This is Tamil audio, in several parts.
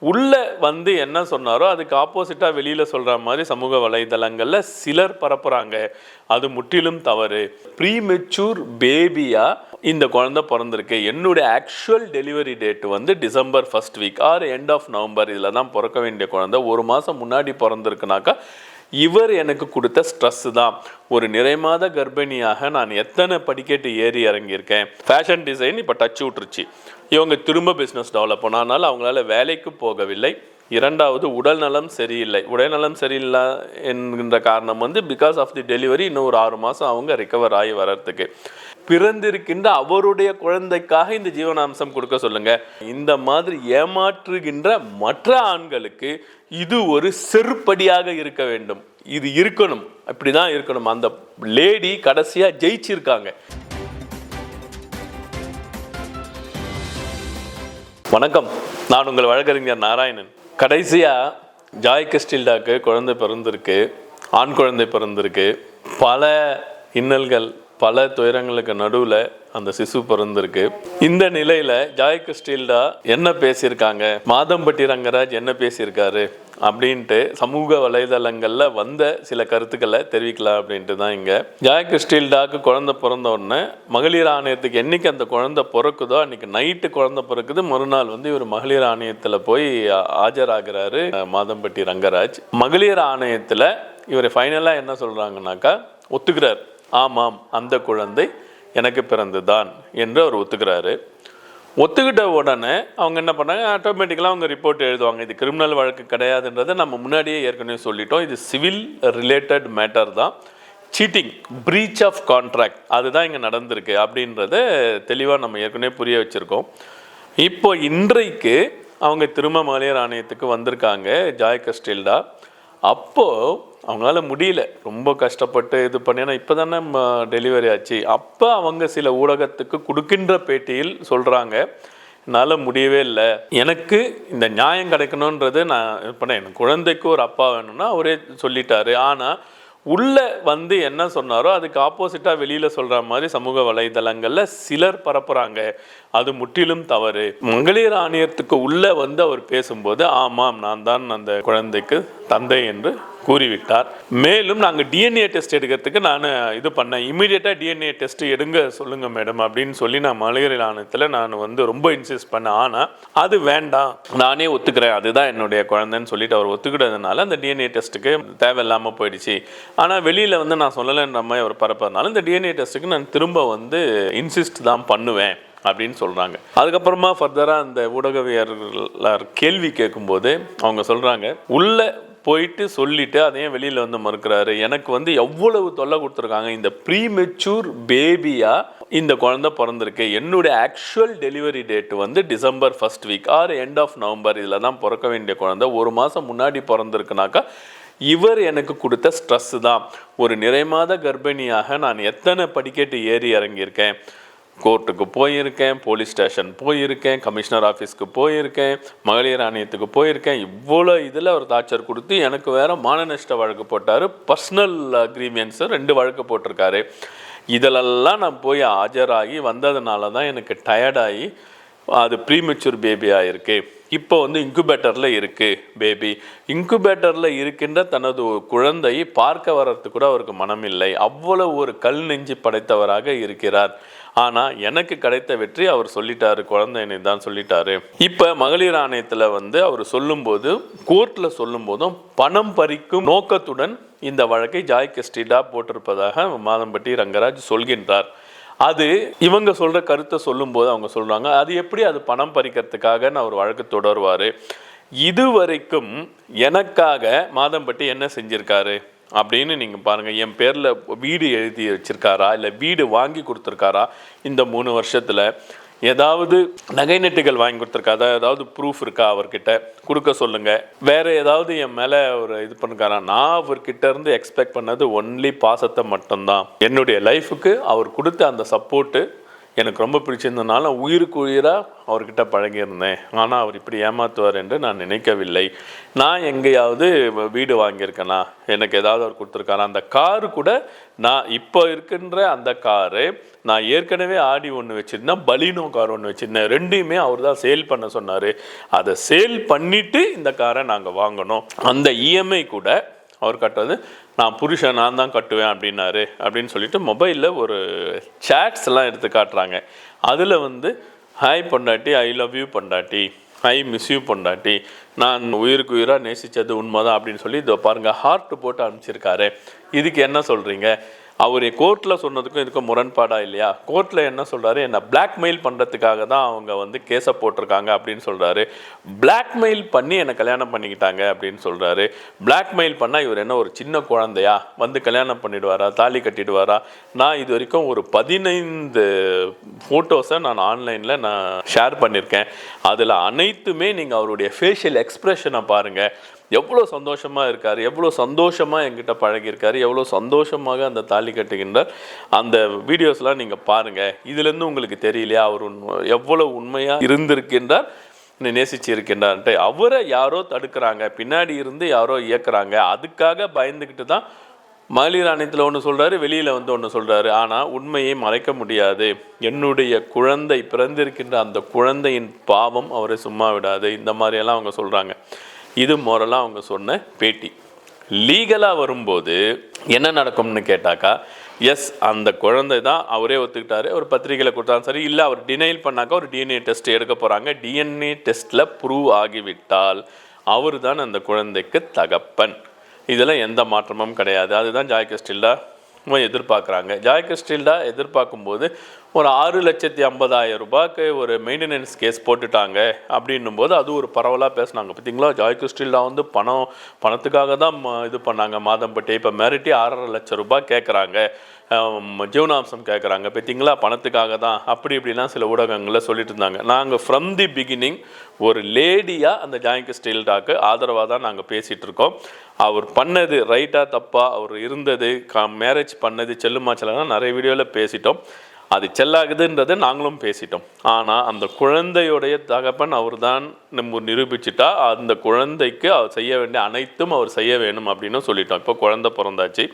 உள்ள வந்து என்ன சொன்னாரோ அதுக்கு ஆப்போசிட்டாக வெளியில் சொல்கிற மாதிரி சமூக வலைதளங்களில் சிலர் பரப்புகிறாங்க அது முற்றிலும் தவறு. ப்ரீமெச்சூர் பேபியாக இந்த குழந்தை பிறந்திருக்கு. என்னுடைய ஆக்சுவல் டெலிவரி டேட் வந்து December first week or end of November இதில் தான் பிறக்க வேண்டிய குழந்தை. ஒரு மாதம் முன்னாடி பிறந்திருக்குனாக்கா இவர் எனக்கு கொடுத்த ஸ்ட்ரெஸ் தான். ஒரு நிறைமாத கர்ப்பிணியாக நான் எத்தனை படிக்கட்டு ஏறி இறங்கியிருக்கேன். ஃபேஷன் டிசைன் இப்போ டச் விட்டுருச்சு. இவங்க திரும்ப பிஸ்னஸ் டெவலப் பண்ணனால அவங்களால வேலைக்கு போகவில்லை. இரண்டாவது உடல் நலம் சரியில்லை. உடல் நலம் சரியில்லை என்கின்ற காரணம் வந்து பிகாஸ் ஆஃப் தி டெலிவரி இன்னும் ஒரு ஆறு மாதம் அவங்க ரிகவர் ஆகி வர்றதுக்கு. பிறந்திருக்கின்ற அவருடைய குழந்தைக்காக இந்த ஜீவனாம்சம் கொடுக்க சொல்லுங்க. இந்த மாதிரி ஏமாற்றுகின்ற மற்ற ஆண்களுக்கு இது ஒரு செருப்படியாக இருக்க வேண்டும். இது இருக்கணும். அப்படிதான் இருக்கணும். அந்த லேடி கடைசியா ஜெயிச்சிருக்காங்க. வணக்கம். நான் உங்கள் வழக்கறிஞர் நாராயணன். கடைசியா ஜாய் கிறிஸ்டில்டாக்கு குழந்தை பிறந்திருக்கு ஆண் குழந்தை பிறந்திருக்கு. பல இன்னல்கள் பல துயரங்களுக்கு நடுவில் அந்த சிசு பிறந்திருக்கு. இந்த நிலையில ஜாய் கிறிஸ்டில்டா என்ன பேசியிருக்காங்க? மாதம்பட்டி ரங்கராஜ் என்ன பேசியிருக்காரு? அப்படின்ட்டு சமூக வலைதளங்களில் வந்த சில கருத்துக்களை தெரிவிக்கலாம் அப்படின்ட்டு தான் இங்கே. ஜாய் கிறிஸ்டில்டாக்கு குழந்தை பிறந்த உடனே மகளிர் ஆணையத்துக்கு என்னைக்கு அந்த குழந்தை பிறக்குதோ அன்றைக்கி நைட்டு குழந்தை பிறக்குது. மறுநாள் வந்து இவர் மகளிர் ஆணையத்தில் போய் ஆஜராகிறாரு மாதம்பட்டி ரங்கராஜ். மகளிர் ஆணையத்தில் இவர் ஃபைனலாக என்ன சொல்கிறாங்கனாக்கா ஒத்துக்கிறார். ஆமாம் அந்த குழந்தை எனக்கு பிறந்துதான் என்று அவர் ஒத்துக்கிறாரு. ஒத்துக்கிட்ட உடனே அவங்க என்ன பண்ணாங்க? ஆட்டோமேட்டிக்கலாக அவங்க ரிப்போர்ட் எழுதுவாங்க. இது கிரிமினல் வழக்கு கிடையாதுன்றதை நம்ம முன்னாடியே ஏற்கனவே சொல்லிட்டோம். இது சிவில் ரிலேட்டட் மேட்டர் தான். சீட்டிங் ப்ரீச் ஆஃப் கான்ட்ராக்ட் அதுதான் இங்கே நடந்திருக்கு அப்படின்றத தெளிவாக நம்ம ஏற்கனவே புரிய வச்சுருக்கோம். இப்போ இன்றைக்கு அவங்க திரும்ப மகளிர் ஆணையத்துக்கு வந்திருக்காங்க. ஜாய் கஸ்டில்டா அப்போது அவங்களால முடியல. ரொம்ப கஷ்டப்பட்டு இது பண்ணி ஏன்னா இப்போ தானே டெலிவரி ஆச்சு. அப்போ அவங்க சில ஊடகத்துக்கு கொடுக்கின்ற பேட்டியில் சொல்கிறாங்க என்னால் முடியவே இல்லை. எனக்கு இந்த நியாயம் கிடைக்கணுன்றது நான் இது பண்ணேன். எனக்கு குழந்தைக்கு ஒரு அப்பா வேணும்னா அவரே சொல்லிட்டாரு. ஆனால் உள்ளே வந்து என்ன சொன்னாரோ அதுக்கு ஆப்போசிட்டாக வெளியில் சொல்கிற மாதிரி சமூக வலைதளங்களில் சிலர் பரப்புகிறாங்க அது முற்றிலும் தவறு. மகளிர் ஆணையத்துக்கு உள்ளே வந்து அவர் பேசும்போது ஆமாம் நான் தான் அந்த குழந்தைக்கு தந்தை என்று கூறிவிட்டார். மேலும் நாங்கள் டிஎன்ஏ டெஸ்ட் எடுக்கிறதுக்கு நான் இது பண்ணேன். இமீடியட்டாக டிஎன்ஏ டெஸ்ட் எடுங்க சொல்லுங்க மேடம் அப்படின்னு சொல்லி நான் மகளிர் ஆணையத்தில் நான் வந்து ரொம்ப இன்சிஸ்ட் பண்ணேன். ஆனால் அது வேண்டாம். நானே ஒத்துக்கிறேன். அதுதான் என்னுடைய குழந்தைன்னு சொல்லிட்டு அவர் ஒத்துக்கிட்டதுனால அந்த டிஎன்ஏ டெஸ்ட்டுக்கு தேவையில்லாமல் போயிடுச்சு. ஆனால் வெளியில் வந்து நான் சொல்லலைன்ற மாதிரி அவர் பரப்பதுனால இந்த டிஎன்ஏ டெஸ்ட்டுக்கு நான் திரும்ப வந்து இன்சிஸ்ட் தான் பண்ணுவேன் அப்படின்னு சொல்கிறாங்க அதுக்கப்புறமா ஃபர்தராக அந்த ஊடகவியலாளர் கேள்வி கேட்கும்போது அவங்க சொல்கிறாங்க உள்ள போயிட்டு சொல்லிவிட்டு அதையும் வெளியில் வந்து மறுக்கிறாரு. எனக்கு வந்து எவ்வளவு தொல்லை கொடுத்துருக்காங்க. இந்த ப்ரீமெச்சூர் பேபியாக இந்த குழந்தை பிறந்திருக்கு. என்னுடைய ஆக்சுவல் டெலிவரி டேட் வந்து December first week or end of November இதில் தான் பிறக்க வேண்டிய குழந்தை. ஒரு மாதம் முன்னாடி பிறந்திருக்குனாக்கா இவர் எனக்கு கொடுத்த ஸ்ட்ரெஸ் தான். ஒரு நிறைமாத கர்ப்பிணியாக நான் எத்தனை படிக்கட்டு ஏறி இறங்கியிருக்கேன்? கோர்ட்டுக்கு போயிருக்கேன் போலீஸ் ஸ்டேஷன் போயிருக்கேன் கமிஷனர் ஆஃபீஸ்க்கு போயிருக்கேன் மகளிர் ஆணையத்துக்கு போயிருக்கேன். இவ்வளோ இதில் அவர் தாச்சர் கொடுத்து எனக்கு வேறு மானநஷ்ட வழக்கு போட்டார். பர்சனல் அக்ரிமெண்ட்ஸு ரெண்டு வழக்கு போட்டிருக்காரு. இதிலெல்லாம் நான் போய் ஆஜராகி வந்ததுனால தான் எனக்கு டயர்டாகி அது ப்ரீமெச்சூர் பேபியாக இருக்குது இப்போ வந்து இன்குபேட்டரில் இருக்குது பேபி இன்குபேட்டரில் இருக்கின்ற தனது குழந்தையை பார்க்க வர்றதுக்கு கூட அவருக்கு மனமில்லை. அவ்வளவு ஒரு கல் நெஞ்சு படைத்தவராக இருக்கிறார். ஆனால் எனக்கு கிடைத்த வெற்றி அவர் சொல்லிட்டாரு குழந்தை தான் சொல்லிட்டாரு. இப்போ மகளிர் ஆணையத்தில் வந்து அவர் சொல்லும்போது கோர்ட்டில் சொல்லும்போதும் பணம் பறிக்கும் நோக்கத்துடன் இந்த வழக்கை ஜாய் கெஸ்டிடா போட்டிருப்பதாக மாதம்பட்டி ரங்கராஜ் சொல்கின்றார். அது இவங்க சொல்கிற கருத்தை சொல்லும்போது அவங்க சொல்கிறாங்க அது எப்படி அது பணம் பறிக்கிறதுக்காக நான் ஒரு வழக்கு தொடர்வார்? இதுவரைக்கும் எனக்காக மாதம்பட்டி என்ன செஞ்சுருக்காரு? அப்படின்னு நீங்கள் பாருங்கள் என் பேரில் வீடு எழுதி வச்சுருக்காரா? இல்லை வீடு வாங்கி கொடுத்துருக்காரா? இந்த மூணு வருஷத்தில் ஏதாவது நகை நெட்டுகள் வாங்கி கொடுத்துருக்காதா ஏதாவது ப்ரூஃப் இருக்கா அவர்கிட்ட? கொடுக்க சொல்லுங்க. வேற ஏதாவது என் மேலே ஒரு இது பண்ணுக்காரா? நான் அவர்கிட்ட இருந்து எக்ஸ்பெக்ட் பண்ணது ஒன்லி பாசத்தை மட்டும்தான். என்னுடைய லைஃபுக்கு அவர் கொடுத்த அந்த சப்போர்ட்டு எனக்கு ரொம்ப பிடிச்சிருந்தனால உயிருக்கு உயிராக அவர்கிட்ட பழகியிருந்தேன். ஆனால் அவர் இப்படி ஏமாத்துவார் என்று நான் நினைக்கவில்லை. நான் எங்கேயாவது வீடு வாங்கியிருக்கேனா? எனக்கு ஏதாவது அவர் கொடுத்துருக்காரா? அந்த காரு கூட நான் இப்போ இருக்கின்ற அந்த காரு நான் ஏற்கனவே ஆடி ஒன்று வச்சுருந்தேன் பலினோ கார் ஒன்று வச்சுருந்தேன். ரெண்டையுமே அவர் தான் சேல் பண்ண சொன்னார். அதை சேல் பண்ணிவிட்டு இந்த காரை நாங்கள் வாங்கினோம் அந்த இஎம்ஐ கூட அவர் கட்டுறது நான் புருஷன் நான் தான் கட்டுவேன் அப்படின்னாரு. அப்படின்னு சொல்லிட்டு மொபைலில் ஒரு சேட்ஸ் எல்லாம் எடுத்து காட்டுறாங்க. அதில் வந்து ஹாய் பொண்டாட்டி ஐ லவ் யூ பொண்டாட்டி. ஐ மிஸ் யூ பொண்டாட்டி. நான் உயிருக்கு உயிராக நேசித்தது உண்மைதான் அப்படின்னு சொல்லி இதோ பாருங்கள் ஹார்ட் போட்டு அனுப்பிச்சிருக்காரு. இதுக்கு என்ன சொல்கிறீங்க அவர் கோர்ட்டில் சொன்னதுக்கும் இதுக்கும் முரண்பாடாக இல்லையா? கோர்ட்டில் என்ன சொல்கிறாரு என்னை பிளாக்மெயில் பண்ணுறதுக்காக தான் அவங்க வந்து கேஸை போட்டிருக்காங்க அப்படின்னு சொல்கிறாரு பிளாக்மெயில் பண்ணி என்னை கல்யாணம் பண்ணிக்கிட்டாங்க அப்படின்னு சொல்கிறாரு பிளாக்மெயில் பண்ணால் இவர் என்ன ஒரு சின்ன குழந்தையா? வந்து கல்யாணம் பண்ணிடுவாரா? தாலி கட்டிடுவாரா? நான் இது வரைக்கும் ஒரு பதினைந்து ஃபோட்டோஸை நான் ஆன்லைனில் நான் ஷேர் பண்ணியிருக்கேன் அதில் அனைத்துமே நீங்கள் அவருடைய ஃபேஷியல் எக்ஸ்ப்ரெஷனை பாருங்கள் எவ்வளோ சந்தோஷமாக இருக்கார் எவ்வளோ சந்தோஷமாக என்கிட்ட பழகியிருக்கார் எவ்வளோ சந்தோஷமாக அந்த தாலி கட்டுகின்றார். அந்த வீடியோஸ்லாம் நீங்கள் பாருங்கள் இதுலேருந்து உங்களுக்கு தெரியலையா? அவர் உண்மை எவ்வளோ உண்மையாக இருந்திருக்கின்றார் நேசிச்சு இருக்கின்றார்ன்ட்டு அவரை யாரோ தடுக்கிறாங்க பின்னாடி இருந்து யாரோ இயக்குறாங்க. அதுக்காக பயந்துக்கிட்டு தான் மகளிர் ஆணையத்தில் ஒன்று சொல்கிறாரு வெளியில் வந்து ஒன்று சொல்கிறாரு ஆனால் உண்மையை மறைக்க முடியாது. என்னுடைய குழந்தை பிறந்திருக்கின்ற அந்த குழந்தையின் பாவம் அவரை சும்மா விடாது. இந்த மாதிரியெல்லாம் அவங்க சொல்கிறாங்க இது மோரலாக அவங்க சொன்ன பேட்டி. லீகலாக வரும்போது என்ன நடக்கும்னு கேட்டாக்கா எஸ் அந்த குழந்தை தான் அவரே ஒத்துக்கிட்டாரு ஒரு பத்திரிகையில் கொடுத்தாலும் சரி இல்லை அவர் டினைல் பண்ணாக்கா ஒரு டிஎன்ஏ டெஸ்ட் எடுக்க போகிறாங்க டிஎன்ஏ டெஸ்ட்டில் ப்ரூவ் ஆகிவிட்டால் அவர் தான் அந்த குழந்தைக்கு தகப்பன். இதில் எந்த மாற்றமும் கிடையாது. அதுதான் ஜாய் எதிர்பார்க்குறாங்க. ஜாய் கிறிஸ்டில்டா எதிர்பார்க்கும்போது ஒரு ஆறு லட்சத்தி ஐம்பதாயிரம் ரூபாய்க்கு ஒரு மெயின்டெனன்ஸ் கேஸ் போட்டுட்டாங்க அப்படின்னும் போது அது ஒரு பரவலாக பேசினாங்க. பார்த்தீங்களா ஜாய் ஸ்டீல்டா வந்து பணம் பணத்துக்காக தான் ம- இது பண்ணாங்க. மாதம்பட்டி இப்போ மிரட்டி ஆறரை லட்சம் ரூபாய் கேட்குறாங்க ஜீவனாம்சம் கேட்குறாங்க பார்த்தீங்களா பணத்துக்காக தான் அப்படி இப்படிலாம் சில ஊடகங்களில் சொல்லிட்டு இருந்தாங்க நாங்கள் ஃப்ரம் தி பிகினிங் ஒரு லேடியாக அந்த ஜாயிங்க் ஸ்டீல்டாக்கு ஆதரவாக தான் நாங்கள் பேசிகிட்டு இருக்கோம் அவர் பண்ணது ரைட்டாக தப்பாக அவர் இருந்தது க மேரேஜ் பண்ணது செல்லுமா செல்லாம் நிறைய வீடியோவில் பேசிட்டோம். அது செல்லாகுதுன்றதை நாங்களும் பேசிட்டோம். ஆனால் அந்த குழந்தையுடைய தகப்பன் அவர் தான் நம்ம நிரூபிச்சுட்டா அந்த குழந்தைக்கு அவர் செய்ய வேண்டிய அனைத்தும் அவர் செய்ய வேணும் அப்படின்னு சொல்லிட்டோம். இப்போ குழந்தை பிறந்தாச்சு.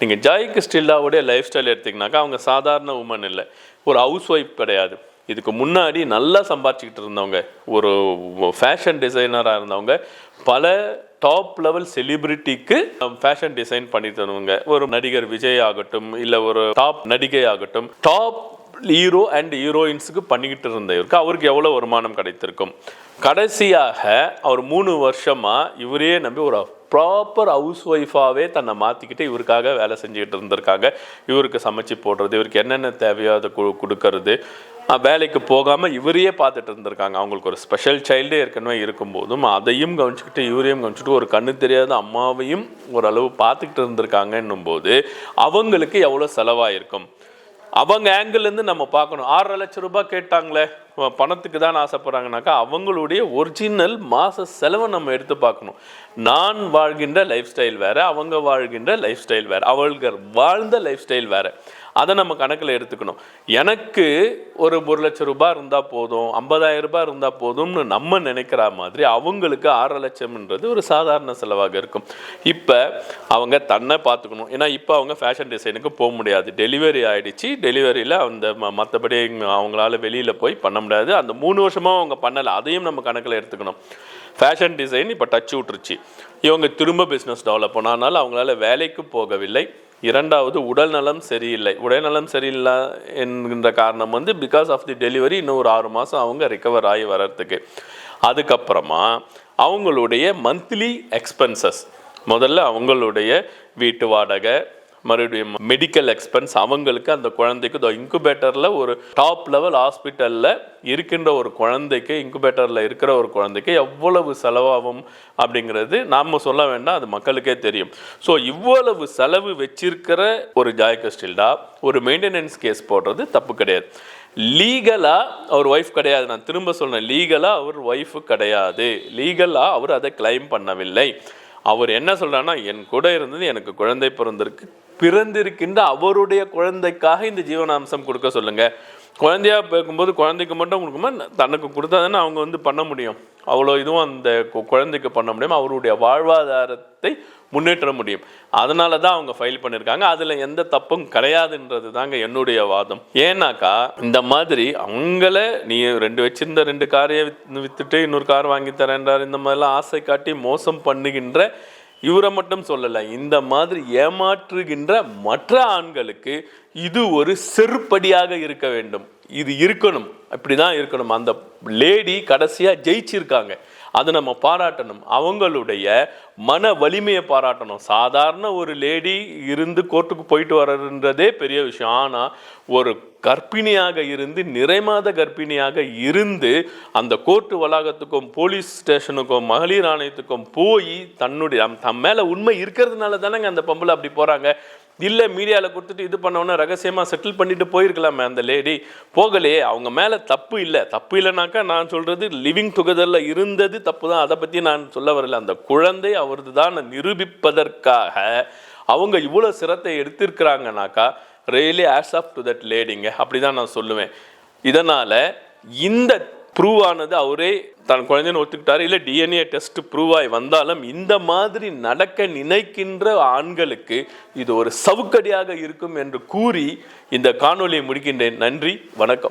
நீங்கள் ஜாய் கிறிஸ்டில்லாவுடைய லைஃப் ஸ்டைல் எடுத்திங்கனாக்கா அவங்க சாதாரண உமன் இல்லை. ஒரு ஹவுஸ் ஒய்ஃப் கிடையாது. இதுக்கு முன்னாடி நல்லா சம்பாதிச்சிக்கிட்டு இருந்தவங்க ஒரு ஃபேஷன் டிசைனராக இருந்தவங்க பல டாப் லெவல் செலிபிரிட்டிக்கு ஃபேஷன் டிசைன் பண்ணி தருவங்க. ஒரு நடிகர் விஜய் ஆகட்டும் இல்லை ஒரு டாப் நடிகை ஆகட்டும் டாப் ஹீரோ அண்ட் ஹீரோயின்ஸுக்கு பண்ணிக்கிட்டு இருந்த இவருக்கு அவருக்கு எவ்வளோ வருமானம் கிடைத்திருக்கும்? கடைசியாக அவர் மூணு வருஷமாக இவரே நம்பி ஒரு ப்ராப்பர் ஹவுஸ் ஒய்ஃபாகவே தன்னை மாற்றிக்கிட்டு இவருக்காக வேலை செஞ்சுக்கிட்டு இருந்திருக்காங்க. இவருக்கு சமைச்சு போடுறது இவருக்கு என்னென்ன தேவையோ அதை கு கொடுக்கறது வேலைக்கு போகாமல் இவரையே பார்த்துட்டு இருந்திருக்காங்க. அவங்களுக்கு ஒரு ஸ்பெஷல் சைல்டே ஏற்கனவே இருக்கும்போதும் அதையும் கவனிச்சுக்கிட்டு இவரையும் கவனிச்சுட்டு ஒரு கண்ணு தெரியாத அம்மாவையும் ஓரளவு பார்த்துக்கிட்டு இருந்திருக்காங்கன்னும் போது அவங்களுக்கு எவ்வளோ செலவாயிருக்கும்? அவங்க ஆங்கிள்லேருந்து நம்ம பார்க்கணும். ஆறரை லட்சம் ரூபாய் கேட்டாங்களே பணத்துக்கு தான் ஆசைப்படுறாங்கனாக்கா அவங்களுடைய ஒரிஜினல் மாத செலவை நம்ம எடுத்து பார்க்கணும். நான் வாழ்கின்ற லைஃப் ஸ்டைல் வேறு அவங்க வாழ்கின்ற லைஃப் ஸ்டைல் வேறு அவள்கள் வாழ்ந்த லைஃப் ஸ்டைல் வேறு. அதை நம்ம கணக்கில் எடுத்துக்கணும். எனக்கு ஒரு ஒரு லட்சம் ரூபாய் இருந்தால் போதும் ஐம்பதாயிரம் ரூபாய் இருந்தால் போதும்னு நம்ம நினைக்கிற மாதிரி அவங்களுக்கு ஆறரை லட்சம்ன்றது ஒரு சாதாரண செலவாக இருக்கும். இப்போ அவங்க தன்னை பார்த்துக்கணும். ஏன்னா இப்போ அவங்க ஃபேஷன் டிசைனுக்கு போக முடியாது. டெலிவரி ஆகிடுச்சு டெலிவரியில் அந்த மற்றபடி அவங்களால வெளியில் போய் பண்ண முடியாது. அந்த மூணு வருஷமாக அவங்க பண்ணலை. அதையும் நம்ம கணக்கில் எடுத்துக்கணும். ஃபேஷன் டிசைன் இப்போ டச் விட்டுருச்சு. இவங்க திரும்ப பிஸ்னஸ் டெவலப் பண்ணனால அவங்களால வேலைக்கு போகவில்லை. இரண்டாவது உடல் நலம் சரியில்லை. உடல்நலம் சரியில்லை என்கின்ற காரணம் வந்து பிகாஸ் ஆஃப் தி டெலிவரி இன்னும் ஒரு ஆறு மாதம் அவங்க ரிகவர் ஆகி வர்றதுக்கு. அதுக்கப்புறமா அவங்களுடைய மந்த்லி எக்ஸ்பென்சஸ் முதல்ல அவங்களுடைய வீட்டு வாடகை மறுபடியும் மெடிக்கல் எக்ஸ்பென்ஸ் அவங்களுக்கு அந்த குழந்தைக்கு இதோ இன்குபேட்டரில் ஒரு டாப் லெவல் ஹாஸ்பிட்டலில் இருக்கின்ற ஒரு குழந்தைக்கு இன்குபேட்டரில் இருக்கிற ஒரு குழந்தைக்கு எவ்வளவு செலவாகும் அப்படிங்கிறது நாம் சொல்ல வேண்டாம் அது மக்களுக்கே தெரியும். ஸோ இவ்வளவு செலவு வச்சிருக்கிற ஒரு ஜாய்கஸ்டில்டா ஒரு மெயின்டெனன்ஸ் கேஸ் போடுறது தப்பு கிடையாது. லீகலாக அவர் ஒய்ஃப் கிடையாது. நான் திரும்ப சொன்னேன் லீகலாக அவர் ஒய்ஃபு கிடையாது. லீகலாக அவர் அதை கிளைம் பண்ணவில்லை. அவர் என்ன சொல்கிறாருன்னா என் கூட இருந்தது எனக்கு குழந்தை பிறந்திருக்கு. பிறந்திருக்கின்ற அவருடைய குழந்தைக்காக இந்த ஜீவனாம்சம் கொடுக்க சொல்லுங்க. குழந்தையாக பார்க்கும்போது குழந்தைக்கு மட்டும் கொடுக்குமா தனக்கு கொடுத்தா தானே அவங்க வந்து பண்ண முடியும். அவ்வளோ இதுவும் அந்த குழந்தைக்கு பண்ண முடியும். அவருடைய வாழ்வாதாரத்தை முன்னேற்ற முடியும். அதனால தான் அவங்க ஃபைல் பண்ணியிருக்காங்க அதில் எந்த தப்பும் கிடையாதுன்றது தாங்க என்னுடைய வாதம். ஏன்னாக்கா இந்த மாதிரி அவங்கள நீ ரெண்டு வச்சிருந்த ரெண்டு காரையை வித்- வித்துட்டு இன்னொரு கார் வாங்கி தரேன்றார். இந்த மாதிரிலாம் ஆசை காட்டி மோசம் பண்ணுகின்ற இவரை மட்டும் சொல்லலை இந்த மாதிரி ஏமாற்றுகின்ற மற்ற ஆண்களுக்கு இது ஒரு செருப்படியாக இருக்க வேண்டும். இது இருக்கணும். அப்படிதான் இருக்கணும். அந்த லேடி கடைசியாக ஜெயிச்சிருக்காங்க. அதை நம்ம பாராட்டணும். அவங்களுடைய மன வலிமையை பாராட்டணும். சாதாரண ஒரு லேடி இருந்து கோர்ட்டுக்கு போயிட்டு வரன்றதே பெரிய விஷயம். ஆனால் ஒரு கர்ப்பிணியாக இருந்து நிறைமாத கர்ப்பிணியாக இருந்து அந்த கோர்ட்டு வளாகத்துக்கும் போலீஸ் ஸ்டேஷனுக்கும் மகளிர் ஆணையத்துக்கும் போய் தன்னுடைய தம்- மேலே உண்மை இருக்கிறதுனால தானேங்க அந்த பொம்பளை அப்படி போகிறாங்க இல்லை மீடியாவில் கொடுத்துட்டு இது பண்ணவொன்னே ரகசியமாக செட்டில் பண்ணிட்டு போயிருக்கலாமே அந்த லேடி போகலையே அவங்க மேலே தப்பு இல்லை. தப்பு இல்லைனாக்கா நான் சொல்கிறது லிவிங் டுகெதரில் இருந்தது தப்பு தான். அதை பற்றி நான் சொல்ல வரல. அந்த குழந்தை அவரது தான் நிரூபிப்பதற்காக அவங்க இவ்வளோ சிரத்தை எடுத்திருக்கிறாங்கனாக்கா really hats off to that லேடிங்க அப்படி தான் நான் சொல்லுவேன். இதனால் இந்த ப்ரூவ் ஆனது அவரே தன் குழந்தைன்னு ஒத்துக்கிட்டாரு. இல்லை டிஎன்ஏ டெஸ்ட் ப்ரூவ் ஆகி வந்தாலும் இந்த மாதிரி நடக்க நினைக்கின்ற ஆண்களுக்கு இது ஒரு சவுக்கடியாக இருக்கும் என்று கூறி இந்த காணொலியை முடிக்கின்றேன். நன்றி வணக்கம்.